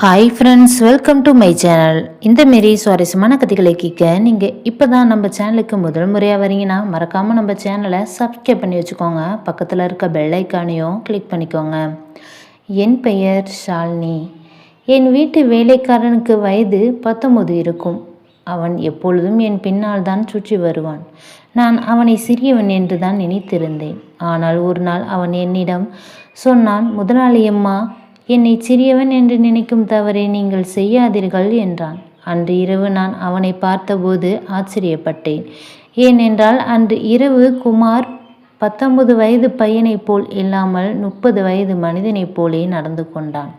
Hi friends welcome to my channel இந்த மாரி சுவாரஸ்யமான கதைகளை கேட்க நீங்கள் இப்போ தான் நம்ம சேனலுக்கு முதல் முறையாக வரீங்கன்னா மறக்காமல் நம்ம சேனலை சப்ஸ்கிரைப் பண்ணி வச்சுக்கோங்க. பக்கத்தில் இருக்க பெல்லைக்கானையும் கிளிக் பண்ணிக்கோங்க. என் பெயர் ஷாலினி. என் வீட்டு வேலைக்காரனுக்கு வயது பத்தொன்பது இருக்கும். அவன் எப்பொழுதும் என் பின்னால் தான் சுற்றி வருவான். நான் அவனை சிறியவன் என்று தான் நினைத்திருந்தேன். ஆனால் ஒரு நாள் அவன் என்னிடம் சொன்னான் முதலாளியம்மா என்னை சிறியவன் என்று நினைக்கும் தவறை நீங்கள் செய்யாதீர்கள் என்றான். அன்று இரவு நான் அவனை பார்த்தபோது ஆச்சரியப்பட்டேன். ஏனென்றால் அன்று இரவு குமார் பத்தொன்பது வயது பையனைப் போல் இல்லாமல் முப்பது வயது மனிதனைப் போலே நடந்து கொண்டான்.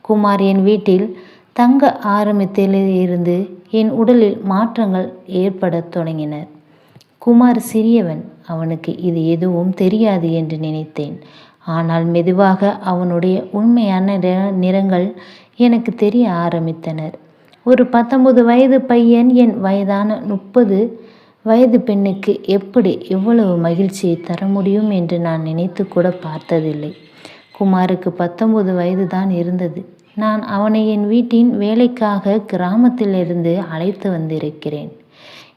குமார் என் வீட்டில் தங்க ஆரம்பித்திலிருந்து என் உடலில் மாற்றங்கள் ஏற்படத் தொடங்கினர். குமார் சிறியவன். அவனுக்கு இது எதுவும் தெரியாது என்று நினைத்தேன். ஆனால் மெதுவாக அவனுடைய உண்மையான நிறங்கள் எனக்கு தெரிய ஆரம்பித்தனர். ஒரு பத்தொன்பது வயது பையன் என் வயதான முப்பது வயது பெண்ணுக்கு எப்படி எவ்வளவு மகிழ்ச்சியை தர முடியும் என்று நான் நினைத்து கூட பார்த்ததில்லை. குமாருக்கு பத்தொன்பது வயது தான் இருந்தது. நான் அவனை என் வீட்டின் வேலைக்காக கிராமத்திலிருந்து அழைத்து வந்திருக்கிறேன்.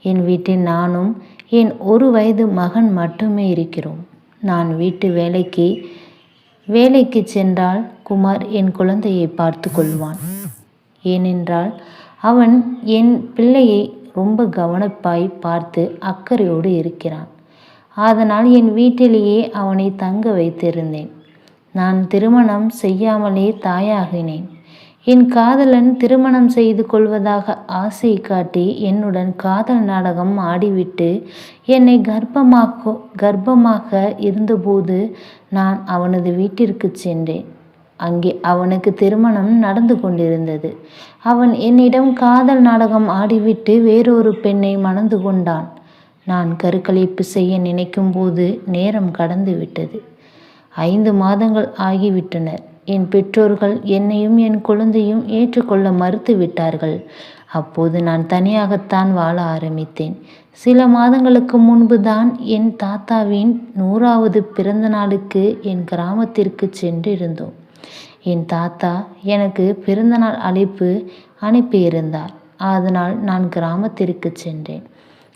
என் வீட்டில் நானும் என் ஒரு வயது மகன் மட்டுமே இருக்கிறோம். நான் வீட்டு வேலைக்கு வேலைக்கு சென்றால் குமார் என் குழந்தையை பார்த்து கொள்வான். ஏனென்றால் அவன் என் பிள்ளையை ரொம்ப கவனப்பாய் பார்த்து அக்கறையோடு இருக்கிறான். அதனால் என் வீட்டிலேயே அவனை தங்க வைத்திருந்தேன். நான் திருமணம் செய்யாமலே தாயாகினேன். என் காதலன் திருமணம் செய்து கொள்வதாக ஆசை காட்டி என்னுடன் காதல் நாடகம் ஆடிவிட்டு என்னை கர்ப்பமாக கர்ப்பமாக இருந்தபோது நான் அவனது வீட்டிற்கு சென்றேன். அங்கே அவனுக்கு திருமணம் நடந்து கொண்டிருந்தது. அவன் என்னிடம் காதல் நாடகம் ஆடிவிட்டு வேறொரு பெண்ணை மணந்து கொண்டான். நான் கருக்கலைப்பு செய்ய நினைக்கும் போது நேரம் கடந்து விட்டது. ஐந்து மாதங்கள் ஆகிவிட்டனர் என் பெற்றோர்கள் என்னையும் என் குழந்தையும் ஏற்றுக்கொள்ள மறுத்து விட்டார்கள் அப்போது நான் தனியாகத்தான் வாழ ஆரம்பித்தேன். சில மாதங்களுக்கு முன்பு தான் என் தாத்தாவின் நூறாவது பிறந்த நாளுக்கு என் கிராமத்திற்கு சென்றிருந்தோம். என் தாத்தா எனக்கு பிறந்தநாள் அழைப்பு அனுப்பியிருந்தார். அதனால் நான் கிராமத்திற்கு சென்றேன்.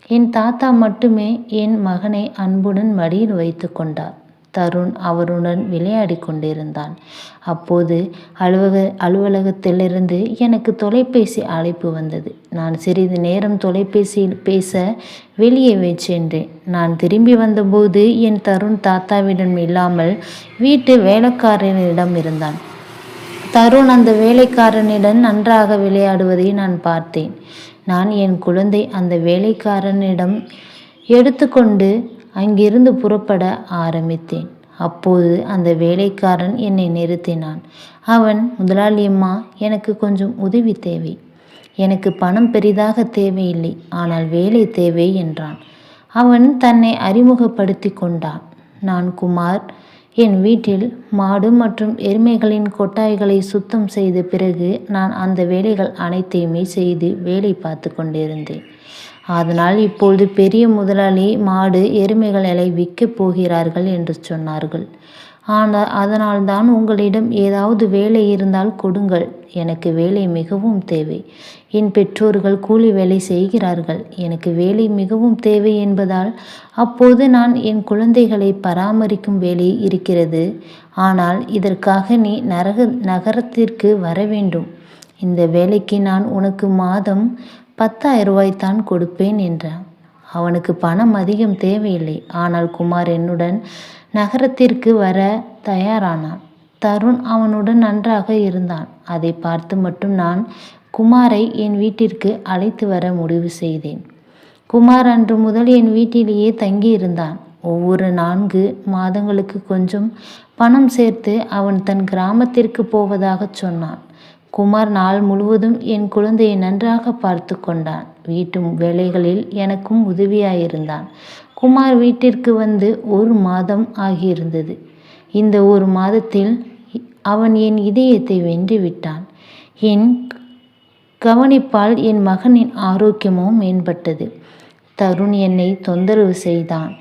என் தாத்தா மட்டுமே என் மகனை அன்புடன் மடியில் வைத்து கொண்டார். தருண் அவருடன் விளையாடி கொண்டிருந்தான் அப்போது அலுவலக அலுவலகத்திலிருந்து எனக்கு தொலைபேசி அழைப்பு வந்தது. நான் சிறிது நேரம் தொலைபேசியில் பேச வெளியே சென்றேன். நான் திரும்பி வந்தபோது என் தருண் தாத்தாவிடம் இல்லாமல் வீட்டு வேலைக்காரனிடம் இருந்தான். தருண் அந்த வேலைக்காரனிடம் நன்றாக விளையாடுவதை நான் பார்த்தேன். நான் என் குழந்தை அந்த வேலைக்காரனிடம் எடுத்துக்கொண்டு அங்கிருந்து புறப்பட ஆரம்பித்தேன். அப்போது அந்த வேலைக்காரன் என்னை நிறுத்தினான். அவன் முதலாளியம்மா எனக்கு கொஞ்சம் உதவி தேவை. எனக்கு பணம் பெரிதாக தேவையில்லை ஆனால் வேலை தேவை என்றான். அவன் தன்னை அறிமுகப்படுத்தி கொண்டான். நான் குமார். என் வீட்டில் மாடு மற்றும் எருமைகளின் கொட்டாய்களை சுத்தம் செய்த பிறகு நான் அந்த வேலைகள் அனைத்தையுமே செய்து வேலை பார்த்து கொண்டிருந்தேன். அதனால் இப்பொழுது பெரிய முதலாளி மாடு எருமைகளை விற்கப் போகிறார்கள் என்று சொன்னார்கள். ஆனால் அதனால்தான் உங்களிடம் ஏதாவது வேலை இருந்தால் கொடுங்கள். எனக்கு வேலை மிகவும் தேவை. என் பெற்றோர்கள் கூலி வேலை செய்கிறார்கள். எனக்கு வேலை மிகவும் தேவை என்பதால் அப்போது நான் என் குழந்தைகளை பராமரிக்கும் வேலை இருக்கிறது. ஆனால் இதற்காக நீ நரக நகரத்திற்கு வர வேண்டும். இந்த வேலைக்கு நான் உனக்கு மாதம் பத்தாயிரம் ரூபாய்த்தான் கொடுப்பேன் என்றான். அவனுக்கு பணம் அதிகம் தேவையில்லை. ஆனால் குமார் என்னுடன் நகரத்திற்கு வர தயாரானான். தருண் அவனுடன் நன்றாக இருந்தான். அதை பார்த்து மட்டும் நான் குமாரை என் வீட்டிற்கு அழைத்து வர முடிவு செய்தேன். குமார் அன்று முதல் என் வீட்டிலேயே தங்கியிருந்தான். ஒவ்வொரு நான்கு மாதங்களுக்கு கொஞ்சம் பணம் சேர்த்து அவன் தன் கிராமத்திற்கு போவதாக சொன்னான். குமார் நாள் முழுவதும் என் குழந்தையை நன்றாக பார்த்து கொண்டான். வீட்டு வேலைகளில் எனக்கும் உதவியாயிருந்தான். குமார் வீட்டிற்கு வந்து ஒரு மாதம் ஆகியிருந்தது. இந்த ஒரு மாதத்தில் அவன் என் இதயத்தை வென்று விட்டான். என் கவனிப்பால் என் மகனின் ஆரோக்கியமும் மேம்பட்டது. தருண் என்னை தொந்தரவு செய்தான்.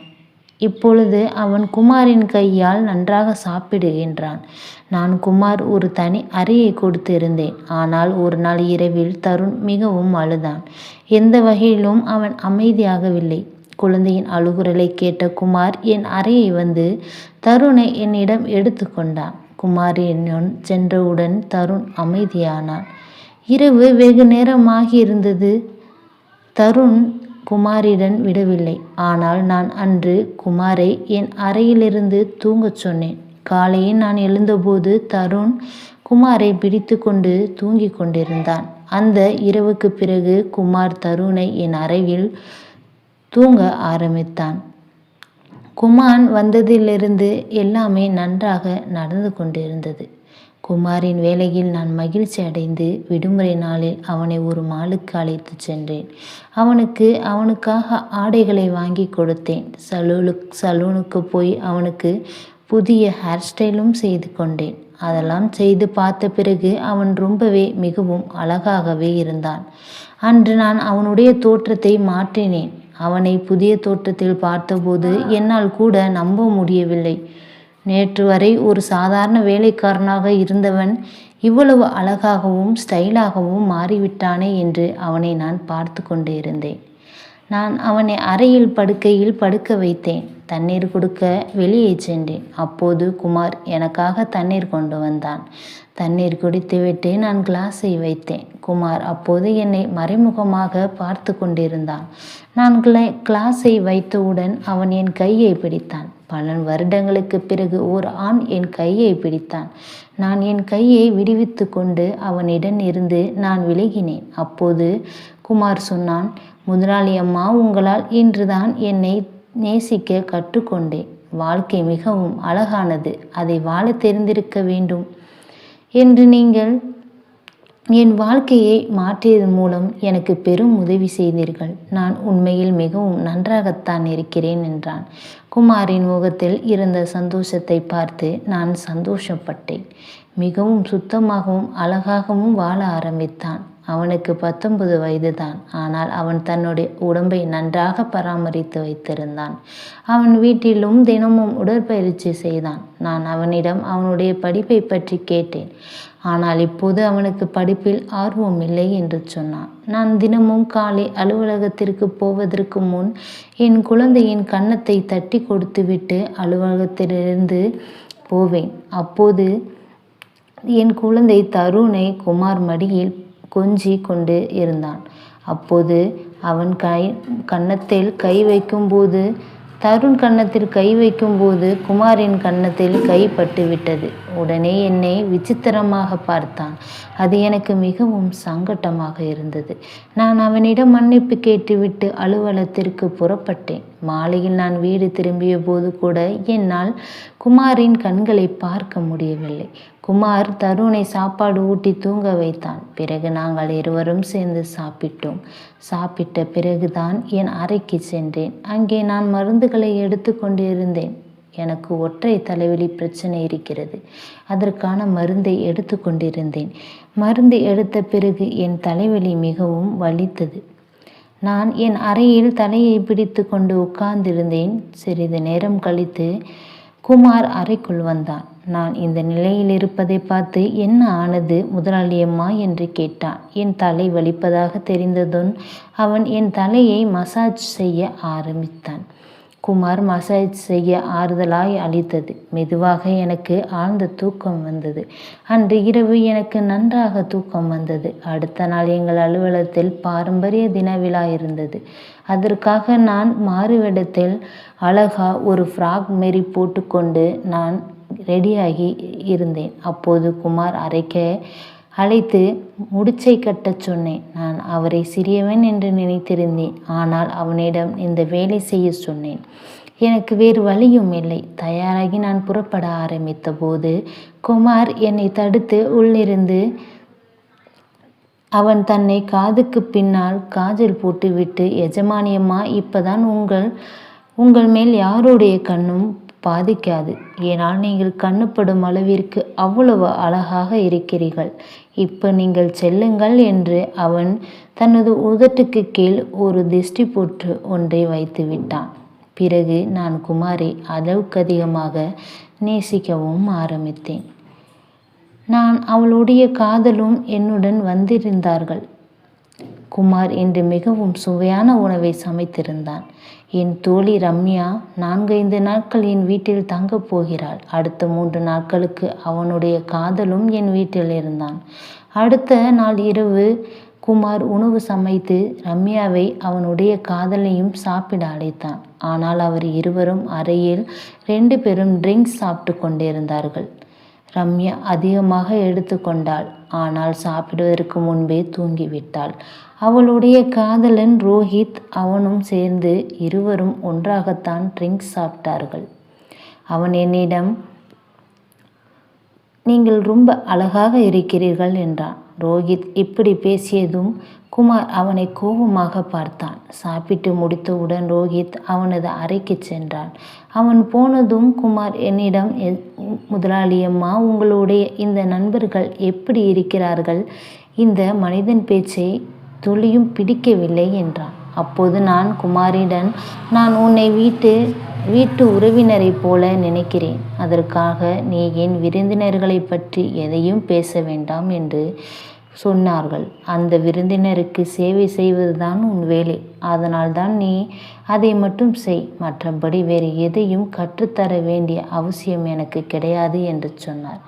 இப்பொழுது அவன் குமாரின் கையால் நன்றாக சாப்பிடுகின்றான். நான் குமார் ஒரு தனி அறையை கொடுத்திருந்தேன். ஆனால் ஒரு நாள் இரவில் தருண் மிகவும் அழுதான். எந்த வகையிலும் அவன் அமைதியாகவில்லை. குழந்தையின் அழுகுரலை கேட்ட குமார் என் அறையை வந்து தருணை என்னிடம் எடுத்துக்கொண்டான் குமார் என்னுடன் சென்றவுடன் தருண் அமைதியானான். இரவு வெகு நேரமாகியிருந்தது. தருண் குமாரிடன் விடவில்லை. ஆனால் நான் அன்று குமாரை என் அறையிலிருந்து தூங்கச் சொன்னேன். காலையில் நான் எழுந்தபோது தருண் குமாரை பிடித்து கொண்டு தூங்கிக் கொண்டிருந்தான். அந்த இரவுக்கு பிறகு குமார் தருணை என் அறையில் தூங்க ஆரம்பித்தான். குமான் வந்ததிலிருந்து எல்லாமே நன்றாக நடந்து கொண்டிருந்தது. குமாரின் வேலையில் நான் மகிழ்ச்சி அடைந்து விடுமுறை நாளில் அவனை ஒரு மாலுக்கு அழைத்து சென்றேன். அவனுக்கு அவனுக்காக ஆடைகளை வாங்கி கொடுத்தேன். சலூனுக்கு சலூனுக்கு போய் அவனுக்கு புதிய ஹேர் ஸ்டைலும் செய்து கொண்டேன். அதெல்லாம் செய்து பார்த்த பிறகு அவன் ரொம்பவே மிகவும் அழகாகவே இருந்தான். அன்று நான் அவனுடைய தோற்றத்தை மாற்றினேன். அவனை புதிய தோற்றத்தில் பார்த்தபோது என்னால் கூட நம்ப முடியவில்லை. நேற்று வரை ஒரு சாதாரண வேலைக்காரனாக இருந்தவன் இவ்வளவு அழகாகவும் ஸ்டைலாகவும் மாறிவிட்டானே என்று அவனை நான் பார்த்து கொண்டு இருந்தேன். நான் அவனை அறையில் படுக்கையில் படுக்க வைத்தேன். தண்ணீர் கொடுக்க வெளியே சென்றேன். அப்போது குமார் எனக்காக தண்ணீர் கொண்டு வந்தான். தண்ணீர் குடித்துவிட்டு நான் கிளாஸை வைத்தேன். குமார் அப்போது என்னை மறைமுகமாக பார்த்து கொண்டிருந்தான். நான் கிளா கிளாஸை வைத்தவுடன் அவன் என் கையை பிடித்தான். பல வருடங்களுக்கு பிறகு ஓர் ஆண் என் கையை பிடித்தான். நான் என் கையை விடுவித்து கொண்டு அவனிடம் இருந்து நான் விலகினேன். அப்போது குமார் சொன்னான் முதலாளி அம்மா உங்களால் இன்றுதான் என்னை நேசிக்க கற்றுக்கொண்டேன். வாழ்க்கை மிகவும் அழகானது. அதை வாழ தெரிந்திருக்க வேண்டும். என்று நீங்கள் என் வாழ்க்கையை மாற்றியதன் மூலம் எனக்கு பெரும் உதவி செய்தீர்கள். நான் உண்மையில் மிகவும் நன்றாகத்தான் இருக்கிறேன் என்றான். குமாரின் முகத்தில் இருந்த சந்தோஷத்தை பார்த்து நான் சந்தோஷப்பட்டேன். மிகவும் சுத்தமாகவும் அழகாகவும் வாழ ஆரம்பித்தான். அவனுக்கு பத்தொன்பது வயதுதான். ஆனால் அவன் தன்னுடைய உடம்பை நன்றாக பராமரித்து வைத்திருந்தான். அவன் வீட்டிலும் தினமும் உடற்பயிற்சி செய்தான். நான் அவனிடம் அவனுடைய படிப்பை பற்றி கேட்டேன். ஆனால் இப்போது அவனுக்கு படிப்பில் ஆர்வம் இல்லை என்று சொன்னான். நான் தினமும் காலை அலுவலகத்திற்கு போவதற்கு முன் என் குழந்தையின் கன்னத்தை தட்டி கொடுத்துவிட்டு அலுவலகத்திலிருந்து போவேன். அப்போது என் குழந்தை தருணை குமார் மடியில் கொஞ்சி கொண்டு இருந்தான். அப்போது அவன் கை கன்னத்தில் கை வைக்கும்போது தருண் கன்னத்தில் கை வைக்கும்போது குமாரின் கன்னத்தில் கை பட்டுவிட்டது. உடனே என்னை விசித்திரமாக பார்த்தான். அது எனக்கு மிகவும் சங்கட்டமாக இருந்தது. நான் அவனிடம் மன்னிப்பு கேட்டுவிட்டு அலுவலகத்திற்கு புறப்பட்டேன். மாலையில் நான் வீடு திரும்பிய போது கூட என்னால் குமாரின் கண்களை பார்க்க முடியவில்லை. குமார் தருணை சாப்பாடு ஊட்டி தூங்க வைத்தான். பிறகு நாங்கள் இருவரும் சேர்ந்து சாப்பிட்டோம். சாப்பிட்ட பிறகுதான் என் அறைக்கு சென்றேன். அங்கே நான் மருந்துகளை எடுத்து கொண்டிருந்தேன். எனக்கு ஒற்றை தலைவலி பிரச்சனை இருக்கிறது. அதற்கான மருந்தை எடுத்து கொண்டிருந்தேன். மருந்து எடுத்த பிறகு என் தலைவலி மிகவும் வலித்தது. நான் என் அறையில் தலையை பிடித்து கொண்டு உட்கார்ந்திருந்தேன். சிறிது நேரம் கழித்து குமார் அறைக்குள் வந்தான். நான் இந்த நிலையில் இருப்பதை பார்த்து என்ன ஆனது முதலாளியம்மா என்று கேட்டான். என் தலை வலிப்பதாக தெரிந்ததும் அவன் என் தலையை மசாஜ் செய்ய ஆரம்பித்தான். குமார் மசாஜ் செய்ய ஆறுதலாய் அளித்தது. மெதுவாக எனக்கு ஆழ்ந்த தூக்கம் வந்தது. அன்று இரவு எனக்கு நன்றாக தூக்கம் வந்தது. அடுத்த நாள் எங்கள் அலுவலகத்தில் பாரம்பரிய தின விழா இருந்தது. அதற்காக நான் மாறுவிடத்தில் அழகா ஒரு ஃப்ராக் மாரி போட்டுக்கொண்டு நான் ரெடியாகி இருந்தேன். அப்போது குமார் அரைக்க அழைத்து முடிச்சை கட்டச் சொன்னேன். நான் அவரை சிறியவன் என்று நினைத்திருந்தேன். ஆனால் அவனிடம் இந்த வேலை செய்ய சொன்னேன். எனக்கு வேறு வழியும் இல்லை. தயாராகி நான் புறப்பட ஆரம்பித்த போது குமார் என்னை தடுத்து உள்ளிருந்து அவன் தன்னை காதுக்கு பின்னால் காஜல் போட்டுவிட்டு எஜமானியம்மா இப்பதான் உங்கள் உங்கள் மேல் யாருடைய கண்ணும் பாதிக்காது. ஏனால் நீங்கள் கண்ணுப்படும் அளவிற்கு அவ்வளவு அழகாக இருக்கிறீர்கள். இப்போ நீங்கள் செல்லுங்கள் என்று அவன் தனது உதட்டுக்கு கீழ் ஒரு திஷ்டி போட்டு ஒன்றை வைத்து விட்டான். பிறகு நான் குமாரை அளவுக்கு அதிகமாக நேசிக்கவும் ஆரம்பித்தேன். நான் அவளுடைய காதலும் என்னுடன் வந்திருந்தார்கள். குமார் இன்று மிகவும் சுவையான உணவை சமைத்திருந்தான். என் தோழி ரம்யா நான்கைந்து நாட்கள் என் வீட்டில் தங்கப் போகிறாள். அடுத்த மூன்று நாட்களுக்கு அவனுடைய காதலும் என் வீட்டில் இருந்தான். அடுத்த நாள் இரவு குமார் உணவு சமைத்து ரம்யாவை அவனுடைய காதலையும் சாப்பிட அழைத்தான். ஆனால் அவர் இருவரும் அறையில் ரெண்டு பேரும் ட்ரிங்க்ஸ் சாப்பிட்டு கொண்டிருந்தார்கள். ரம்யா அதிகமாக எடுத்துக்கொண்டாள் ஆனால் சாப்பிடுவதற்கு முன்பே தூங்கிவிட்டாள். அவளுடைய காதலன் ரோஹித் அவனும் சேர்ந்து இருவரும் ஒன்றாகத்தான் ட்ரிங்க்ஸ் சாப்பிட்டார்கள். அவன் என்னிடம் நீங்கள் ரொம்ப அழகாக இருக்கிறீர்கள் என்றான். ரோஹித் இப்படி பேசியதும் குமார் அவனை கோபமாக பார்த்தான். சாப்பிட்டு முடித்தவுடன் ரோஹித் அவனது அறைக்கு சென்றான். அவன் போனதும் குமார் என்னிடம் முதலாளியம்மா உங்களுடைய இந்த நண்பர்கள் எப்படி இருக்கிறார்கள்? இந்த மனிதன் பேச்சை துளியும் பிடிக்கவில்லை என்றான். அப்போது நான் குமாரிடன் நான் உன்னை வீட்டு வீட்டு உறவினரைப் போல நினைக்கிறேன். அதற்காக நீ என் விருந்தினர்களை பற்றி எதையும் பேச வேண்டாம் என்று சொன்னார்கள். அந்த விருந்தினருக்கு சேவை செய்வதுதான் உன் வேலை. அதனால்தான் நீ அதை மட்டும் செய். மற்றபடி வேறு எதையும் கற்றுத்தர வேண்டிய அவசியம் எனக்கு கிடையாது என்று சொன்னார்.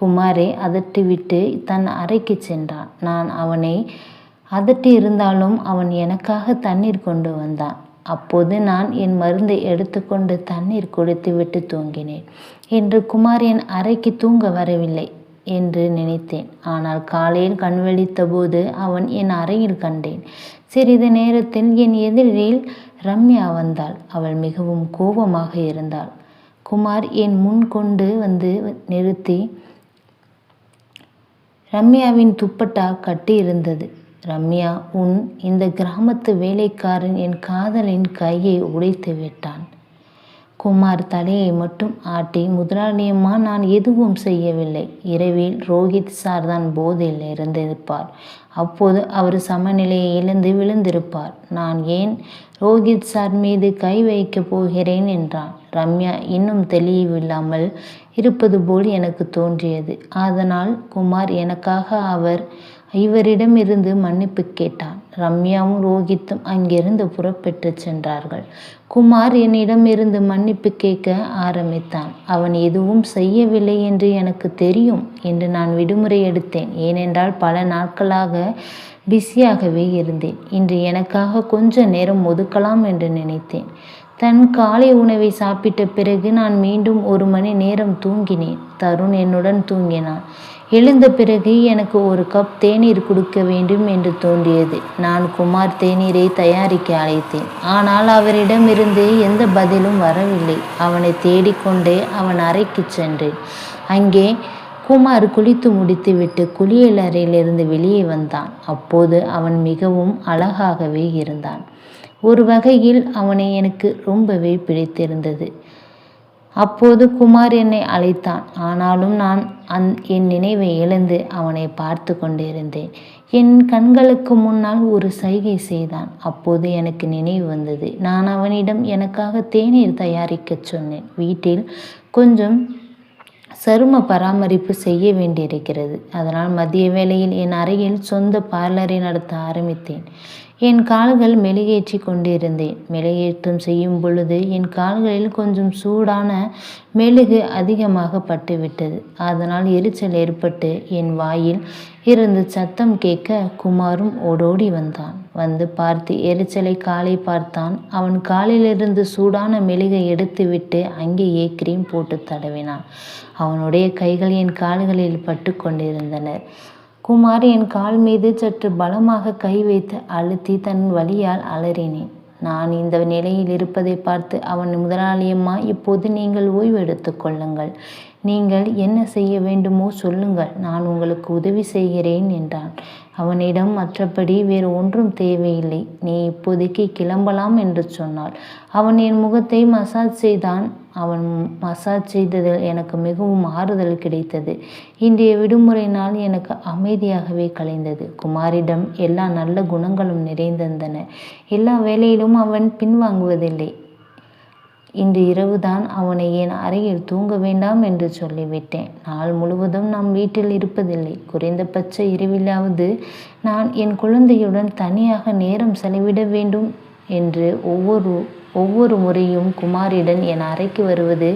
குமாரை அதட்டிவிட்டு தன் அறைக்கு சென்றான். நான் அவனை அதட்டி இருந்தாலும் அவன் எனக்காக தண்ணீர் கொண்டு வந்தான். அப்போது நான் என் மருந்தை எடுத்துக்கொண்டு தண்ணீர் குடித்துவிட்டு தூங்கினேன். என்று குமார் என் அறைக்கு தூங்க வரவில்லை என்று நினைத்தேன். ஆனால் காலையில் கண்வழித்த போது அவன் என் அறையில் கண்டேன். சிறிது நேரத்தில் என் எதிரில் ரம்யா வந்தாள். அவள் மிகவும் கோபமாக இருந்தாள். குமார் என் முன் கொண்டு வந்து நிறுத்தி ரம்யாவின் துப்பட்டா கட்டி இருந்தது ரம்யா உன் இந்த கிராமத்து வேலைக்காரன் என் காதலின் கையை உடைத்து விட்டான். குமார் தலையை மட்டும் ஆட்டி முதலாளியம்மா நான் எதுவும் செய்யவில்லை. இரவில் ரோஹித் சார் தான் போதையில் இருந்திருப்பார். அப்போது அவர் சமநிலையை இழந்து விழுந்திருப்பார். நான் ஏன் ரோஹித் சார் மீது கை வைக்கப் போகிறேன்? என்றான். ரம்யா இன்னும் தெளிவில்லாமல் இருப்பது போல் எனக்கு தோன்றியது. அதனால் குமார் எனக்காக அவர் இவரிடமிருந்து மன்னிப்பு கேட்டான். ரம்யாவும் ரோஹித்தும் அங்கிருந்து புறப்பட்டு சென்றார்கள். குமார் என்னிடமிருந்து மன்னிப்பு கேட்க ஆரம்பித்தான். அவன் எதுவும் செய்யவில்லை என்று எனக்கு தெரியும் என்று நான் விடுமுறை எடுத்தேன். ஏனென்றால் பல நாட்களாக பிஸியாகவே இருந்தேன். இன்று எனக்காக கொஞ்ச நேரம் ஒதுக்கலாம் என்று நினைத்தேன். தன் காலை உணவை சாப்பிட்ட பிறகு நான் மீண்டும் ஒரு மணி நேரம் தூங்கினேன். தருண் என்னுடன் தூங்கினான். எழுந்த பிறகு எனக்கு ஒரு கப் தேநீர் கொடுக்க வேண்டும் என்று தோன்றியது. நான் குமார் தேநீரை தயாரிக்க அழைத்தேன். ஆனால் அவரிடமிருந்து எந்த பதிலும் வரவில்லை. அவனை தேடிக்கொண்டே அவன் அறைக்கு சென்றேன். அங்கே குமார் குளித்து முடித்துவிட்டு குளியல் அறையிலிருந்து வெளியே வந்தான். அப்போது அவன் மிகவும் அழகாகவே இருந்தான். ஒரு வகையில் அவனை எனக்கு ரொம்பவே பிடித்திருந்தது. அப்போது குமார் என்னை அழைத்தான். ஆனாலும் நான் அந் என் நினைவை இழந்து அவனை பார்த்து கொண்டிருந்தேன். என் கண்களுக்கு முன்னால் ஒரு சைகை செய்தான். அப்போது எனக்கு நினைவு வந்தது. நான் அவனிடம் எனக்காக தேநீர் தயாரிக்கச் சொன்னேன். வீட்டில் கொஞ்சம் சரும பராமரிப்பு செய்ய வேண்டியிருக்கிறது. அதனால் மதிய வேளையில் என் அறையில் சொந்த பார்லரை நடத்த ஆரம்பித்தேன். என் கால்கள் மெழுகேற்றி கொண்டிருந்தேன் மெழுகேற்றம் செய்யும் பொழுது என் கால்களில் கொஞ்சம் சூடான மெழுகு அதிகமாக பட்டுவிட்டது. அதனால் எரிச்சல் ஏற்பட்டு என் வாயில் இருந்து சத்தம் கேட்க குமாரும் ஓடோடி வந்தான். வந்து பார்த்து எரிச்சலை காலை பார்த்தான். அவன் காலிலிருந்து சூடான மெழுகை எடுத்துவிட்டு அங்கேயே கிரீம் போட்டு தடவினான். அவனுடைய கைகள் என் கால்களில் பட்டு கொண்டிருந்தனர் குமார் என் கால் மீது சற்று பலமாக கை வைத்து அழுத்தி தன் வழியால் அலறினேன். நான் இந்த நிலையில் இருப்பதை பார்த்து அவன் முதலாளியம்மா இப்போது நீங்கள் ஓய்வு எடுத்துக் கொள்ளுங்கள். நீங்கள் என்ன செய்ய வேண்டுமோ சொல்லுங்கள் நான் உங்களுக்கு உதவி செய்கிறேன் என்றான். அவனிடம் மற்றபடி வேறு ஒன்றும் தேவையில்லை நீ இப்போதைக்கு கிளம்பலாம் என்று சொன்னாள். அவன் என் முகத்தை மசாஜ் செய்தான். அவன் மசாஜ் செய்ததில் எனக்கு மிகவும் ஆறுதல் கிடைத்தது. இன்றைய விடுமுறை நாள் எனக்கு அமைதியாகவே கலைந்தது. குமாரிடம் எல்லா நல்ல குணங்களும் நிறைந்திருந்தன. எல்லா வேலையிலும் அவன் பின்வாங்குவதில்லை. இன்று இரவுதான் அவனை என் அறையில் தூங்க வேண்டாம் என்று சொல்லிவிட்டேன். நாள் முழுவதும் நாம் வீட்டில் இருப்பதில்லை. குறைந்தபட்ச இரவிலாவது நான் என் குழந்தையுடன் தனியாக நேரம் செலவிட வேண்டும் என்று ஒவ்வொரு ஒவ்வொரு முறையும் குமாரிடன் என் அறைக்கு வருவது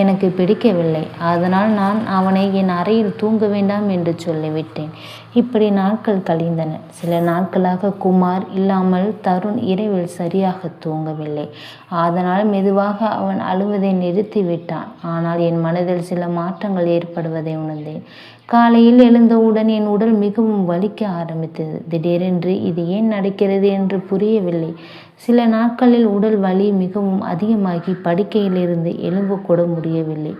எனக்கு பிடிக்கவில்லை. அதனால் நான் அவனை என் அறையில் தூங்க வேண்டாம் என்று சொல்லிவிட்டேன். இப்படி நாட்கள் கழிந்தன. சில நாட்களாக குமார் இல்லாமல் தருண் இரவில் சரியாக தூங்கவில்லை. அதனால் மெதுவாக அவன் அழுவதை நிறுத்திவிட்டான் ஆனால் என் மனதில் சில மாற்றங்கள் ஏற்படுவதை உணர்ந்தேன். காலையில் எழுந்தவுடன் என் உடல் மிகவும் வலிக்க ஆரம்பித்தது. திடீரென்று இது ஏன் நடக்கிறது என்று புரியவில்லை. சில நாட்களில் உடல் வலி மிகவும் அதிகமாகி படுக்கையிலிருந்து எழும்ப கூட முடியவில்லை.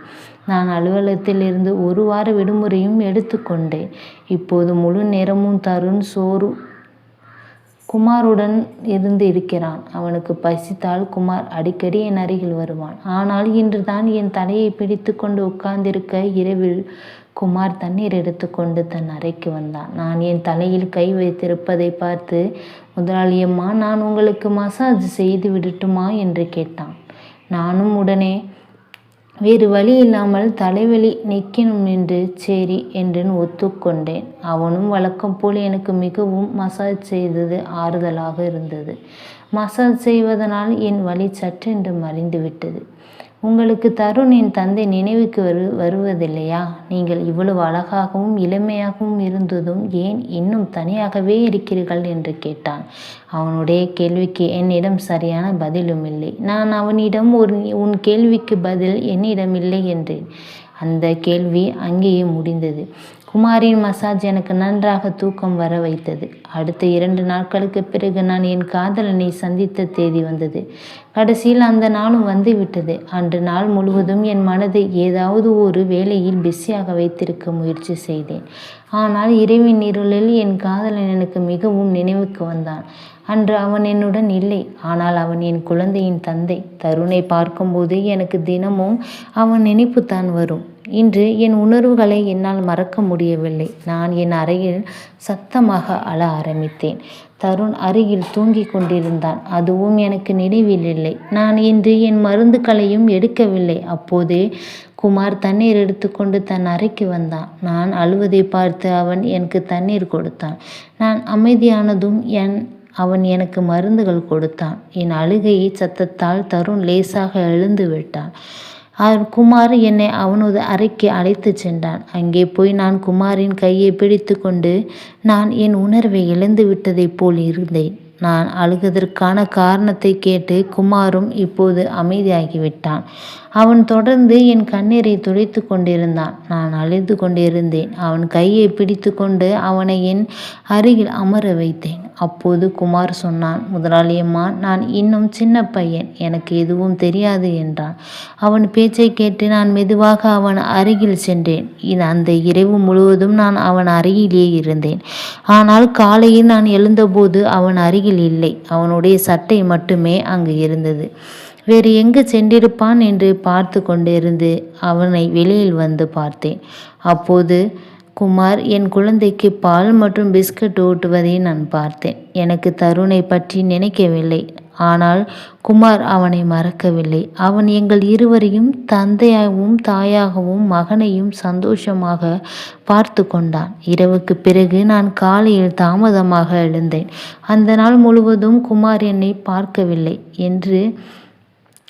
நான் அலுவலகத்தில் இருந்து ஒரு வார விடுமுறையும் எடுத்துக்கொண்டேன். இப்போது முழு நேரமும் தருண் சோறு குமாருடன் இருந்து இருக்கிறான். அவனுக்கு பசித்தால் குமார் அடிக்கடி என் அருகில் வருவான். ஆனால் இன்று தான் என் தலையை பிடித்து கொண்டு உட்கார்ந்திருக்க இரவில் குமார் தண்ணீர் எடுத்துக்கொண்டு தன் அறைக்கு வந்தான். நான் என் தலையில் கை வைத்திருப்பதை பார்த்து முதலாளியம்மா நான் உங்களுக்கு மசாஜ் செய்து விடட்டுமா? என்று கேட்டான். நானும் உடனே வேறு வழி இல்லாமல் தலைவலி நிற்கணும் என்று சரி என்று ஒத்துக்கொண்டேன். அவனும் வழக்கம் போல் எனக்கு மிகவும் மசாஜ் செய்தது ஆறுதலாக இருந்தது. மசாஜ் செய்வதனால் என் வலி சற்றென்று மறைந்து விட்டது உங்களுக்கு தருண் என் தந்தை நினைவுக்கு வரு வருவதில்லையா? நீங்கள் இவ்வளவு அழகாகவும் இளமையாகவும் இருந்ததும் ஏன் இன்னும் தனியாகவே இருக்கிறீர்கள் என்று கேட்டான். அவனுடைய கேள்விக்கு என்னிடம் சரியான பதிலும் இல்லை. நான் அவனிடம் ஒரு உன் கேள்விக்கு பதில் என்னிடம் இல்லை என்றேன். அந்த கேள்வி அங்கேயே முடிந்தது. குமாரின் மசாஜ் எனக்கு நன்றாக தூக்கம் வர வைத்தது. அடுத்த இரண்டு நாட்களுக்கு பிறகு நான் என் காதலனை சந்தித்த தேதி வந்தது. கடைசியில் அந்த நாளும் வந்து விட்டது அன்று நாள் முழுவதும் என் மனதை ஏதாவது ஒரு வேலையில் பிஸியாக வைத்திருக்க முயற்சி செய்தேன். ஆனால் இரவின் இருளில் என் காதலன் எனக்கு மிகவும் நினைவுக்கு வந்தான். அன்று அவன் என்னுடன் இல்லை. ஆனால் அவன் என் குழந்தையின் தந்தை. தருணை பார்க்கும்போது எனக்கு தினமும் அவன் நினைப்புத்தான் வரும். இன்று என் உணர்வுகளை என்னால் மறக்க முடியவில்லை. நான் என் அறையில் சத்தமாக அழ ஆரம்பித்தேன். தருண் அருகில் தூங்கிக் கொண்டிருந்தான். அதுவும் எனக்கு நினைவில் இல்லை. நான் இன்று என் மருந்துகளையும் எடுக்கவில்லை. அப்போதே குமார் தண்ணீர் எடுத்துக்கொண்டு தன் அறைக்கு வந்தான். நான் அழுவதை பார்த்து அவன் எனக்கு தண்ணீர் கொடுத்தான். நான் அமைதியானதும் என் அவன் எனக்கு மருந்துகள் கொடுத்தான். என் அழுகையை சத்தத்தால் தருண் லேசாக எழுந்து விட்டான். குமார் என்னை அவனது அறைக்கு அழைத்து சென்றான். அங்கே போய் நான் குமாரின் கையை பிடித்து கொண்டு நான் என் உணர்வை இழந்து விட்டதைப் போல் இருந்தேன். நான் அழுகதற்கான காரணத்தை கேட்டு குமாரும் இப்போது அமைதியாகிவிட்டான். அவன் தொடர்ந்து என் கண்ணீரை துடைத்து கொண்டிருந்தான். நான் அழுது கொண்டிருந்தேன். அவன் கையை பிடித்து கொண்டு அவனை என் அருகில் அமர வைத்தேன். அப்போது குமார் சொன்னான் முதலாளியம்மா நான் இன்னும் சின்ன பையன் எனக்கு எதுவும் தெரியாது என்றான். அவன் பேச்சை கேட்டு நான் மெதுவாக அவன் அருகில் சென்றேன். இது அந்த இரவு முழுவதும் நான் அவன் அருகிலேயே இருந்தேன். ஆனால் காலையில் நான் எழுந்தபோது அவன் அருகில் இல்லை. அவனுடைய சட்டை மட்டுமே அங்கு இருந்தது. வேறு எங்கு சென்றிருப்பான்? என்று பார்த்து கொண்டிருந்து அவனை வெளியில் வந்து பார்த்தேன். அப்போது குமார் என் குழந்தைக்கு பால் மற்றும் பிஸ்கட் ஊட்டுவதை நான் பார்த்தேன். எனக்கு தருணை பற்றி நினைக்கவில்லை. ஆனால் குமார் அவனை மறக்கவில்லை. அவன் எங்கள் இருவரையும் தந்தையாகவும் தாயாகவும் மகனையும் சந்தோஷமாக பார்த்து கொண்டான். இரவுக்கு பிறகு நான் காலையில் தாமதமாக எழுந்தேன். அந்த நாள் முழுவதும் குமார் என்னை பார்க்கவில்லை என்று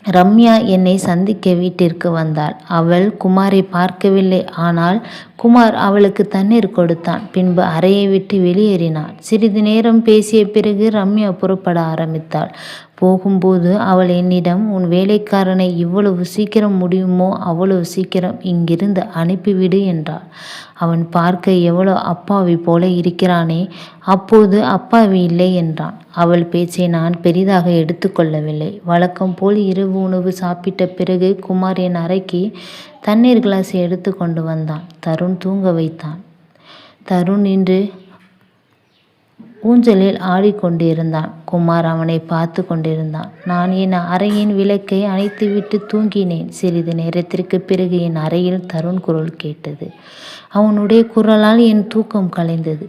ரம்யா என்னை சந்திக்க வீட்டிற்கு வந்தாள். அவள் குமாரை பார்க்கவில்லை. ஆனால் குமார் அவளுக்கு தண்ணீர் கொடுத்தான். பின்பு அறையை விட்டு வெளியேறினான் சிறிது நேரம் பேசிய பிறகு ரம்யா புறப்பட ஆரம்பித்தாள். போகும்போது அவள் என்னிடம் உன் வேலைக்காரனை இவ்வளவு சீக்கிரம் முடியுமோ அவ்வளவு சீக்கிரம் இங்கிருந்து அனுப்பிவிடு என்றாள். அவன் பார்க்க எவ்வளோ அப்பாவி போல இருக்கிறானே அப்போது அப்பாவி இல்லை என்றான். அவள் பேச்சை நான் பெரிதாக எடுத்துக்கொள்ளவில்லை. வழக்கம் போல் இரவு உணவு சாப்பிட்ட பிறகு குமார் என் அறைக்கு தண்ணீர் கிளாஸ் எடுத்து கொண்டு வந்தான். தருண் தூங்க வைத்தான். தருண் இன்று ஊஞ்சலில் ஆடிக்கொண்டிருந்தான். குமார் அவனை பார்த்து கொண்டிருந்தான். நான் என் அறையின் விளக்கை அணைத்துவிட்டு தூங்கினேன். சிறிது நேரத்திற்கு பிறகு என் அறையில் தருண் குரல் கேட்டது. அவனுடைய குரலால் என் தூக்கம் கலைந்தது.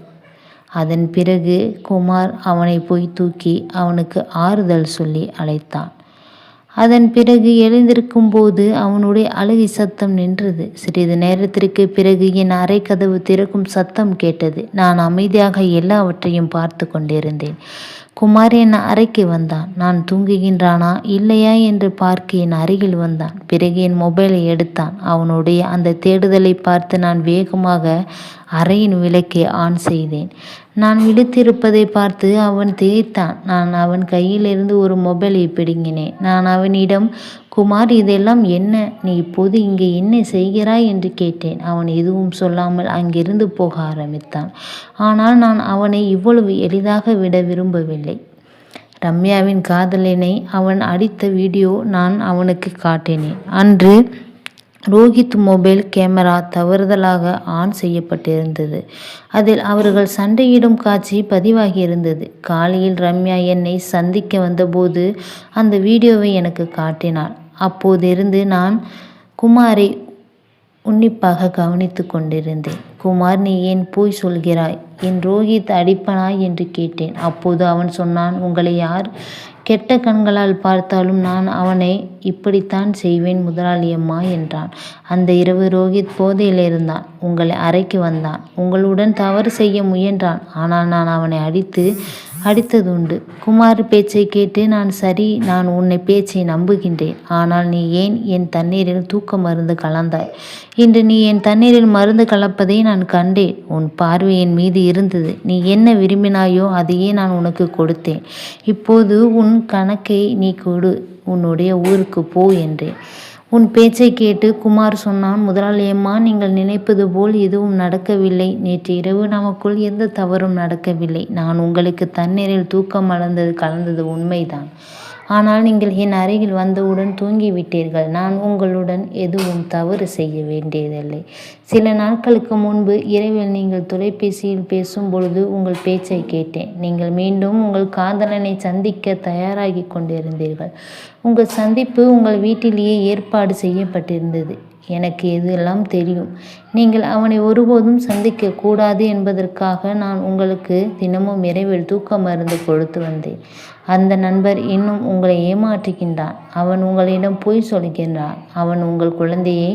அதன் பிறகு குமார் அவனை போய் தூக்கி அவனுக்கு ஆறுதல் சொல்லி அழைத்தான். அதன் பிறகு எழுந்திருக்கும் போது அவனுடைய அழுகை சத்தம் நின்றது. சிறிது நேரத்திற்கு பிறகு என் அறை கதவு திறக்கும் சத்தம் கேட்டது. நான் அமைதியாக எல்லாவற்றையும் பார்த்து கொண்டிருந்தேன். குமார் என் அறைக்கு வந்தான். நான் தூங்குகின்றானா? இல்லையா? என்று பார்க்க என் அருகில் வந்தான். பிறகு என் மொபைலை எடுத்தான். அவனுடைய அந்த தேடுதலை பார்த்து நான் வேகமாக அறையின் விளக்கை ஆன் செய்தேன். நான் விழித்திருப்பதை பார்த்து அவன் திகைத்தான். நான் அவன் கையிலிருந்து ஒரு மொபைலை பிடுங்கினேன். நான் அவனிடம் குமார் இதெல்லாம் என்ன? நீ இப்போது இங்கே என்ன செய்கிறாய்? என்று கேட்டேன். அவன் எதுவும் சொல்லாமல் அங்கிருந்து போக ஆரம்பித்தான். ஆனால் நான் அவனை இவ்வளவு எளிதாக விட விரும்பவில்லை. ரம்யாவின் காதலினை அவன் அடித்த வீடியோ நான் அவனுக்கு காட்டினேன். அன்று ரோஹித் மொபைல் கேமரா தவறுதலாக ஆன் செய்யப்பட்டிருந்தது. அதில் அவர்கள் சண்டையிடும் காட்சி பதிவாகியிருந்தது. காலையில் ரம்யா என்னை சந்திக்க வந்தபோது அந்த வீடியோவை எனக்கு காட்டினாள். அப்போதிருந்து நான் குமாரை உன்னிப்பாக கவனித்து கொண்டிருந்தேன். குமார் நீ ஏன் போய் சொல்கிறாய்? என் ரோஹித் அடிப்பனாய் என்று கேட்டேன். அப்போது அவன் சொன்னான் உங்களை யார் கெட்ட கண்களால் பார்த்தாலும் நான் அவனை இப்படித்தான் செய்வேன் முதலாளியம்மா என்றான். அந்த இரவு ரோஹித் போதையில் இருந்தான். உங்களை அறைக்கு வந்தான். உங்களுடன் தவறு செய்ய முயன்றான். ஆனால் நான் அவனை அடித்து அடித்ததுண்டு. குமார் பேச்சை கேட்டு நான் சரி நான் உன்னை பேச்சை நம்புகின்றேன். ஆனால் நீ ஏன் என் தண்ணீரில் தூக்க மருந்து கலந்தாய்? இன்று நீ என் தண்ணீரில் மருந்து கலப்பதை நான் கண்டேன். உன் பார்வை என் மீது இருந்தது. நீ என்ன விரும்பினாயோ அதையே நான் உனக்கு கொடுத்தேன். இப்போது உன் கணக்கை நீ கொடு உன்னுடைய ஊருக்கு போ என்றேன் உன் பேச்சை கேட்டு குமார் சொன்னான் முதலாளியம்மா நீங்கள் நினைப்பது போல் எதுவும் நடக்கவில்லை. நேற்று இரவு நமக்குள் எந்த தவறும் நடக்கவில்லை. நான் உங்களுக்கு தண்ணீரில் தூக்கம் அளந்தது கலந்தது உண்மைதான். ஆனால் நீங்கள் என் அருகில் வந்தவுடன் தூங்கிவிட்டீர்கள். நான் உங்களுடன் எதுவும் தவறு செய்ய வேண்டியதில்லை. சில நாட்களுக்கு முன்பு இரவில் நீங்கள் தொலைபேசியில் பேசும் பொழுது உங்கள் பேச்சை கேட்டேன். நீங்கள் மீண்டும் உங்கள் காதலனை சந்திக்க தயாராகி கொண்டிருந்தீர்கள். உங்கள் சந்திப்பு உங்கள் வீட்டிலேயே ஏற்பாடு செய்யப்பட்டிருந்தது. எனக்கு எதெல்லாம் தெரியும்? நீங்கள் அவனை ஒருபோதும் சந்திக்க கூடாது என்பதற்காக நான் உங்களுக்கு தினமும் இரவில் தூக்க மருந்து கொடுத்து வந்தேன். அந்த நண்பர் இன்னும் உங்களை ஏமாற்றுகின்றான். அவன் உங்களிடம் பொய் சொல்கின்றான். அவன் உங்கள் குழந்தையை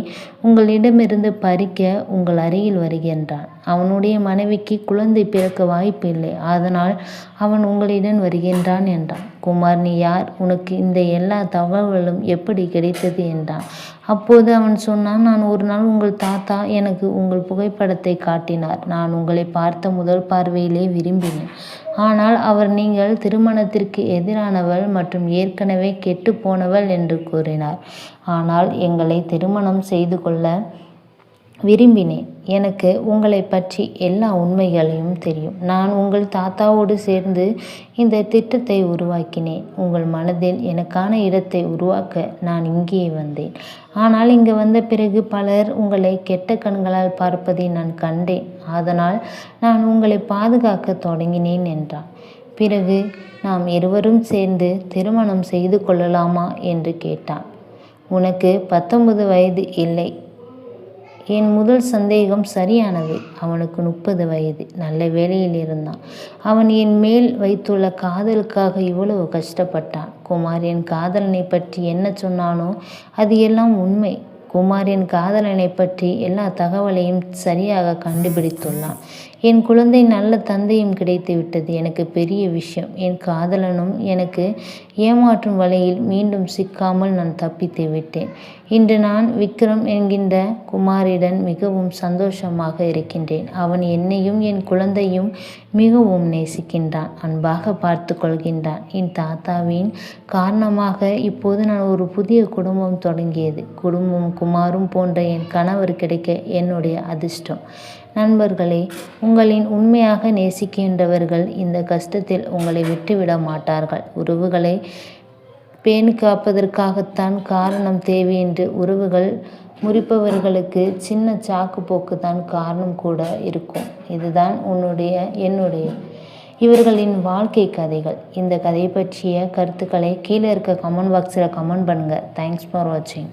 உங்களிடமிருந்து பறிக்க உங்கள் அருகில் வருகின்றான். அவனுடைய மனைவிக்கு குழந்தை பிறக்க வாய்ப்பு இல்லை அதனால் அவன் உங்களிடம் வருகின்றான் என்றான். குமார் நீ யார்? உனக்கு இந்த எல்லா தகவல்களும் எப்படி கிடைத்தது என்றான். அப்போது அவன் சொன்னான் நான் ஒரு நாள் உங்கள் தாத்தா எனக்கு உங்கள் புகைப்படத்தை காட்டினார். நான் உங்களை பார்த்த முதல் பார்வையிலே விரும்பினேன். ஆனால் அவர் நீங்கள் திருமணத்திற்கு எதிரானவள் மற்றும் ஏற்கனவே கெட்டு போனவள் என்று கூறினார். ஆனால் எங்களை திருமணம் செய்து கொள்ள விரும்பினேன். எனக்கு உங்களை பற்றி எல்லா உண்மைகளையும் தெரியும். நான் உங்கள் தாத்தாவோடு சேர்ந்து இந்த திட்டத்தை உருவாக்கினேன். உங்கள் மனதில் எனக்கான இடத்தை உருவாக்க நான் இங்கே வந்தேன். ஆனால் இங்கு வந்த பிறகு பலர் உங்களை கெட்ட கண்களால் பார்ப்பதை நான் கண்டேன். அதனால் நான் உங்களை பாதுகாக்க தொடங்கினேன் என்றான் பிறகு நாம் இருவரும் சேர்ந்து திருமணம் செய்து கொள்ளலாமா? என்று கேட்டான். உனக்கு பத்தொன்பது வயது இல்லை. என் முதல் சந்தேகம் சரியானது. அவனுக்கு முப்பது வயது. நல்ல வேலையில் இருந்தான். அவன் என் மேல் வைத்துள்ள காதலுக்காக இவ்வளவு கஷ்டப்பட்டான். குமார் என் காதலனை பற்றி என்ன சொன்னானோ அது எல்லாம் உண்மை. குமாரின் காதலனை பற்றி எல்லா தகவலையும் சரியாக கண்டுபிடித்துள்ளான். என் குழந்தை நல்ல தந்தையும் கிடைத்து விட்டது. எனக்கு பெரிய விஷயம். என் காதலனும் எனக்கு ஏமாற்றும் வலையில் மீண்டும் சிக்காமல் நான் தப்பித்து விட்டேன். இன்று நான் விக்ரம் என்கின்ற குமாரிடன் மிகவும் சந்தோஷமாக இருக்கின்றேன். அவன் என்னையும் என் குழந்தையும் மிகவும் நேசிக்கின்றான். அன்பாக பார்த்து கொள்கின்றான். என் தாத்தாவின் காரணமாக இப்போது நான் ஒரு புதிய குடும்பம் தொடங்கியது. குடும்பம் குமாரும் போன்ற என் கணவர் கிடைக்க என்னுடைய அதிர்ஷ்டம். நண்பர்களே உங்களின் உண்மையாக நேசிக்கின்றவர்கள் இந்த கஷ்டத்தில் உங்களை விட்டுவிட மாட்டார்கள். உறவுகளை பேணி காப்பதற்காகத்தான் காரணம் தேவை என்று உறவுகள் முறிப்பவர்களுக்கு சின்ன சாக்கு போக்கு தான் காரணம் கூட இருக்கும். இதுதான் உன்னுடைய என்னுடைய இவர்களின் வாழ்க்கை கதைகள். இந்த கதை பற்றிய கருத்துக்களை கீழே இருக்க கமெண்ட் பாக்ஸில் கமெண்ட் பண்ணுங்கள் தேங்க்ஸ் ஃபார் வாட்சிங்